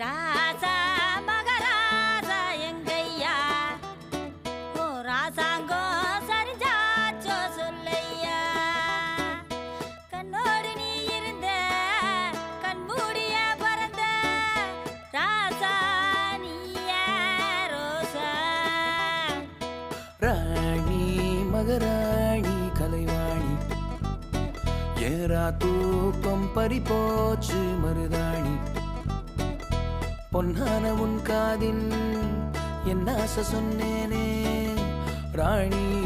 ராசா மகராசா எங்கையா ஓ ராசாங்கோ சரிஞ்சாச்சோ சொல்லையா? கண்ணோடு நீ இருந்த கண்மூடிய பறந்த ராசா நீய ரோசா? ராணி மகராணி கலைவாணி. ஏரா தூக்கம் பறிபோச்சு மருதாணி. பொன்னான உன் காதில் என் ஆசை சொன்னேனே. ராணி